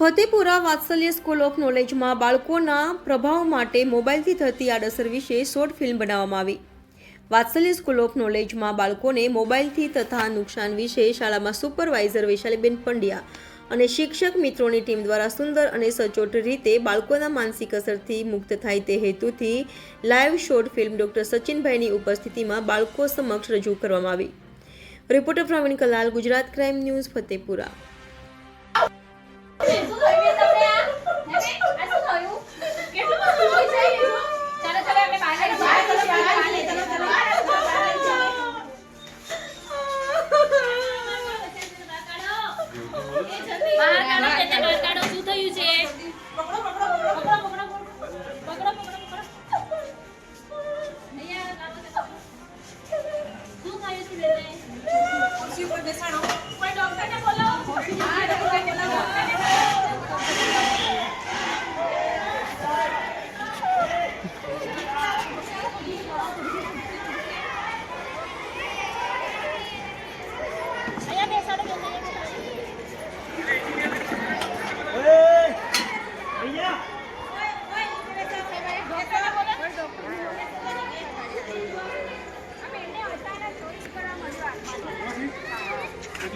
Fatepura Vatsalya school of નોલેજમાં બાળકોના પ્રભાવ માટે મોબાઈલથી થતી આડઅસર વિશે શોર્ટ ફિલ્મ બનાવવામાં આવી. વાત્સલ્ય સ્કૂલ ઓફ નોલેજમાં બાળકોને મોબાઈલથી તથા નુકસાન વિશે શાળામાં સુપરવાઇઝર વૈશાલીબેન પંડ્યા અને શિક્ષક મિત્રોની ટીમ દ્વારા સુંદર અને સચોટ રીતે બાળકોના માનસિક અસરથી મુક્ત થાય તે હેતુથી લાઈવ શોર્ટ ફિલ્મ ડોક્ટર સચિનભાઈની ઉપસ્થિતિમાં બાળકો સમક્ષ રજૂ કરવામાં આવી. Reporter Pravin Kalal, Gujarat crime news, Fatepura.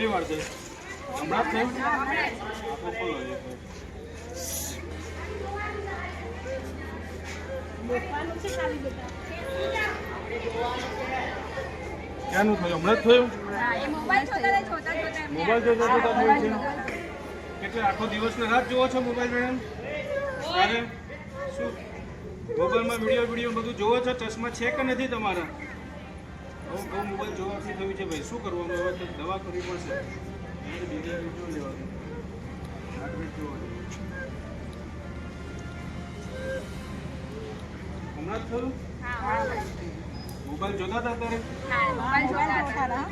કેટલી વાર છે? હમણાં વાર. ક્યાંનું થયું? હમણાં જ થયું? મોબાઈલ જોતા જોતા થયું છે. કેટલે આખો દિવસ ને રાત જોવો છો મોબાઈલ મેડમ? અરે, શું? મોબાઈલમાં વીડિયો વીડિયો બધું જોવો છો? ચશ્મા છે કે નથી તમારા? બહુ બહુ મોબાઈલ જોવાથી થયું છે ભાઈ. શું કરવાનું હવે? તો દવા કરવી પડશે. એને બીજા વીડિયો લેવાનું? હાર્ટબીટ હમણાં જ થયું મોબાઈલ જોતા હતા આટલા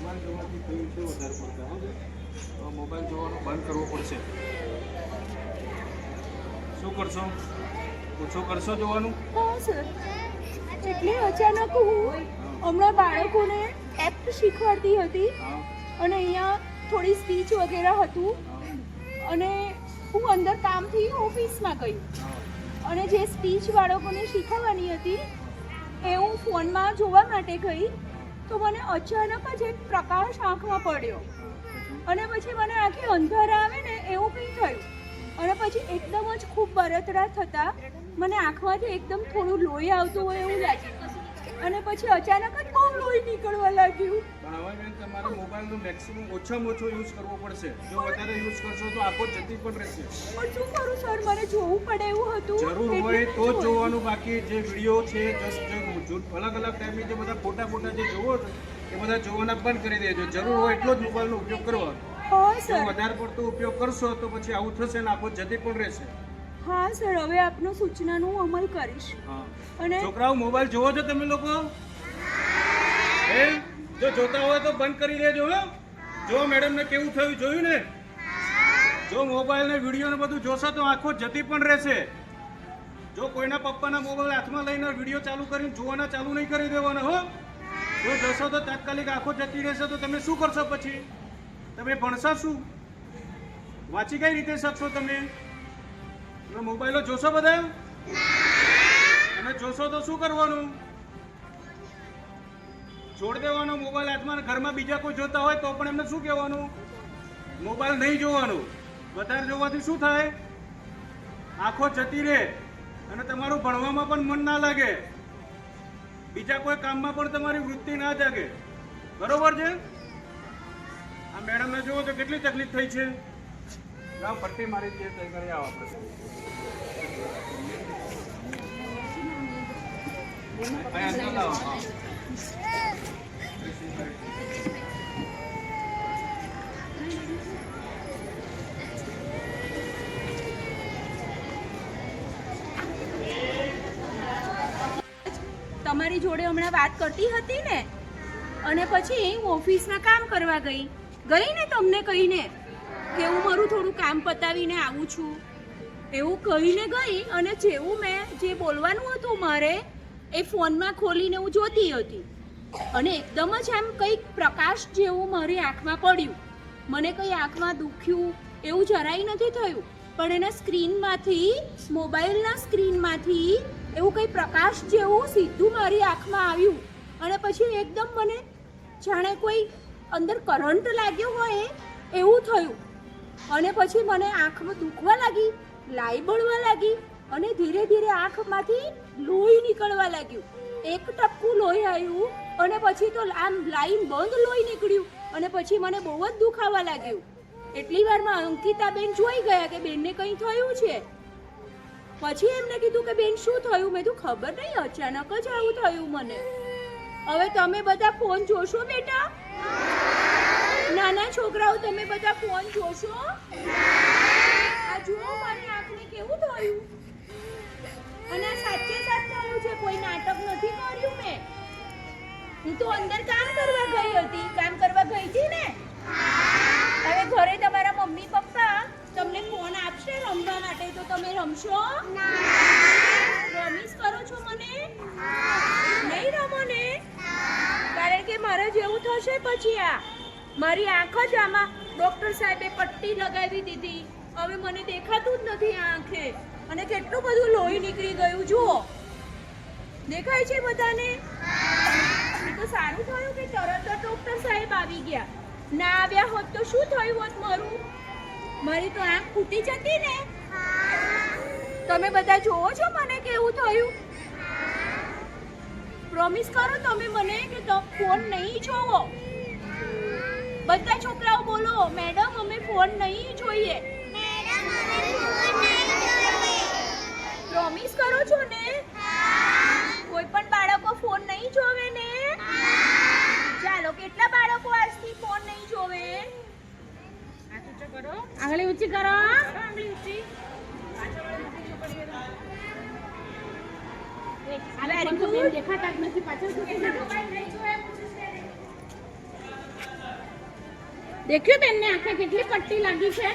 મોબાઈલ જોવાથી થયું છે વધારે પડતા હો મોબાઈલ જોવાનું બંધ કરવો પડશે. શું કરશો? ઓછો કરશો જોવાનું? એટલે અચાનક હું હમણાં બાળકોને એપ શીખવાડતી હતી અને અહીંયા થોડી સ્પીચ વગેરે હતું. અને હું અંદર કામથી ઓફિસમાં ગઈ. અને જે સ્પીચ બાળકોને શીખવવાની હતી એ હું ફોનમાં જોવા માટે ગઈ. તો મને અચાનક જ એક પ્રકાશ આંખમાં પડ્યો. અને પછી મને આખી અંધારા આવે ને એવું કંઈ થયું. અને પછી એકદમ જ ખૂબ બરતરા થતાં મને આંખમાંથી એકદમ થોડું લોહી આવતું હોય એવું લાગ્યું. અને પછી અચાનક જ બહુ લોહી નીકળવા લાગ્યું. પણ હવે બેન તમારે મોબાઈલનો મેક્સિમમ ઓછામાં ઓછો યુઝ કરવો પડશે. જો વધારે યુઝ કરશો તો આખો જતી પણ રહેશે. પણ શું કરું સર મને જોવું પડે એવું હતું. જરૂર હોય તો જ જોવાનું. બાકી જે વીડિયો છે જસ્ટ જો અલગ અલગ ટાઈમે જે બધા ફોટા ફોટા જે જોવો છો એ બધા જોવાના બંધ કરી દેજો. જરૂર હોય એટલો જ મોબાઈલનો ઉપયોગ કરવાનો વધારે પડતો ઉપયોગ કરશો તો પછી આવું થશે ને આખો જતી પણ રહેશે. હા સર હવે આપનો સૂચનાનું હું અમલ કરીશ. અને છોકરાઓ મોબાઈલ જોવો છો તમે લોકો? એ જો જોતા હોય તો બંધ કરી દેજો હો. જો મેડમ ને કેવું થયું જોયું ને? જો મોબાઈલ ને વીડિયો ને બધું જોશો તો આંખો જતી પણ રહેશે. જો કોઈના પપ્પાના મોબાઈલ હાથમાં લઈને વીડિયો ચાલુ કરીને જોવાના ચાલુ નહીં કરી દેવાના હો. જો જોશો તો તાત્કાલિક આંખો જતી રહેશે તો તમે શું કરશો પછી? તમે ભણશો શું? વાંચી કઈ રીતે શકશો તમે? તમે મોબાઈલો જોશો બધા? તમે જોશો તો શું કરવાનું? છોડ દેવાનો, મોબાઈલ હાથમાં ઘરમાં બીજા કોઈ જોતા હોય તો પણ એમને શું કહેવાનું? મોબાઈલ નહીં જોવાનું. વધારે જોવાથી શું થાય? આંખો જતી રહે અને તમારું ભણવામાં પણ મન ના લાગે. બીજા કોઈ કામમાં પણ તમારી વૃત્તિ ના જાગે. બરોબર છે? આ મેડમને જુઓ તો કેટલી તકલીફ થઈ છે. લાવ પટ્ટી મારી દઈએ તો કરી આવો. તમારી જોડે હમણાં વાત કરતી હતી ને? અને પછી હું ઓફિસમાં કામ કરવા ગઈ. ગઈ ને તમને કહીને? કે હું મારું થોડું કામ પતાવીને આવું છું. એવું કહીને ગઈ અને જેવું મેં જે બોલવાનું હતું મારે, એ ફોનમાં ખોલીને હું જોતી હતી. અને એકદમ જ આમ કંઈક પ્રકાશ જેવું મારી આંખમાં પડ્યું. મને કંઈ આંખમાં દુખ્યું એવું જરાય નથી થયું. પણ એના સ્ક્રીનમાંથી, મોબાઈલના સ્ક્રીનમાંથી એવું કંઈ પ્રકાશ જેવું સીધું મારી આંખમાં આવ્યું. અને પછી એકદમ મને જાણે કોઈ અંદર કરંટ લાગ્યો હોય એવું થયું. અને પછી મને આંખમાં દુખવા લાગી લાઈ બળવા લાગી અને ધીરે ધીરે આંખમાંથી લોહી નીકળવા લાગ્યું. એક ટપકું લોહી આવ્યું અને પછી તો આમ લાઈન બંધ લોહી નીકળ્યું અને પછી મને બહુ જ દુખાવા લાગ્યું. એટલી વારમાં અંકિતાબેન જોઈ ગયા કે બેનને કંઈ થયું છે. પછી એમને કીધું કે, બેન, શું થયું? મેં તો ખબર નહીં, અચાનક જ આવું થયું મને. હવે તમે બધા ફોન જોશો, બેટા? નાના છોકરાઓ, તમે બધા ફોન જોશો? આ જુઓ, મારી આંખને કેવું થયું? અને સાચે સાચ થયું છે, કોઈ નાટક નથી કર્યું મેં. હું તો અંદર કામ કરવા ગઈ હતી. કામ કરવા ગઈ હતી ને? હવે ઘરે તમારા મમ્મી, પપ્પા તમને ફોન આપશે રમવા માટે, તો તમે રમશો? પ્રોમિસ કરો છો મને? નહીં રમો ને? કારણ કે મારે જેવું થશે પછી આ. મારી આંખ જ આમાં ડોક્ટર સાહેબે પટ્ટી લગાવી દીધી. હવે મને દેખાતું જ નથી આ આંખે. અને કેટલું બધું લોહી નીકળી ગયું, જુઓ. દેખાય છે બધાને? તો સારું થયું કે તરત જ ડોક્ટર સાહેબ આવી ગયા. ના આવ્યા હોત તો શું થયું હોત મારું? મારી તો આંખ ફૂટી જતી ને. તમે બધા જોવો છો મને કેવું થયું? પ્રોમિસ કરો તમે મને કે ફોન નહીં જોવો. બધા છોકરાઓ બોલો મેડમ અમે ફોન નહીં જોઈએ. પ્રોમિસ કરો છો ને? કોઈ પણ બાળકો ફોન નહીં જોવે ને? ચાલો કેટલા બાળકો આજથી ફોન નહીં જોવે? આંગળી ઊંચી કરો. આંગળી ઊંચી દેખાતા જ નથી પાછળ દેખ્યું બેનને આંખે કેટલી પટ્ટી લાગી છે?